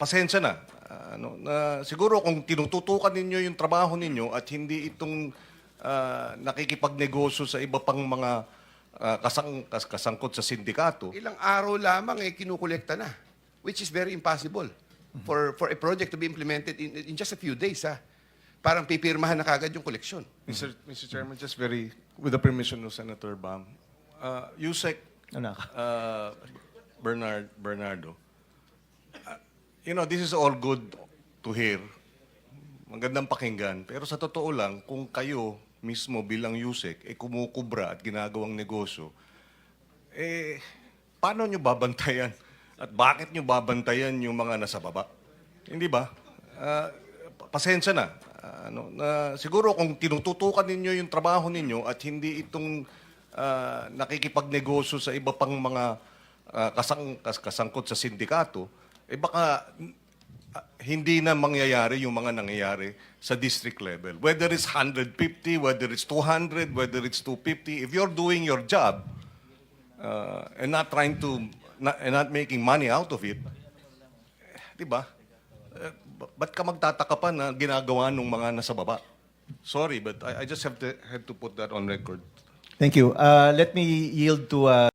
pasensya na. Ah, ano, na siguro kung tinututukan ninyo yung trabaho ninyo at hindi itong ah, nakikipagnegosyo sa iba pang mga ah, kasang, kas- kasangkot sa sindikato, Ilang araw lamang eh kinukolekta na, which is very impossible for for a project to be implemented in, in just a few days. Ha? Parang pipirmahan na kagad yung koleksyon. Mr. Mr. Chairman, just very, with the permission of Senator Bam, uh, Yusek Anak. uh, Bernard, Bernardo, uh, you know, this is all good to hear. Magandang pakinggan. Pero sa totoo lang, kung kayo mismo bilang Yusek, eh kumukubra at ginagawang negosyo, eh, paano nyo babantayan? At bakit nyo babantayan yung mga nasa baba? Hindi ba? Ah, pasensya na. Ah, ano, na siguro kung tinututukan ninyo yung trabaho ninyo at hindi itong ah, nakikipagnegosyo sa iba pang mga ah, kasang, kas- kasangkot sa sindikato, eh baka ah, hindi na mangyayari yung mga nangyayari sa district level. Whether it's 150, whether it's 200, whether it's 250, if you're doing your job, uh, and not trying to not, and not making money out of it, eh, 'di ba? Eh, ba- ba't ka magtataka pa na ginagawa ng mga nasa baba? Sorry, but I, I just have to had to put that on record. Thank you. Uh, let me yield to uh,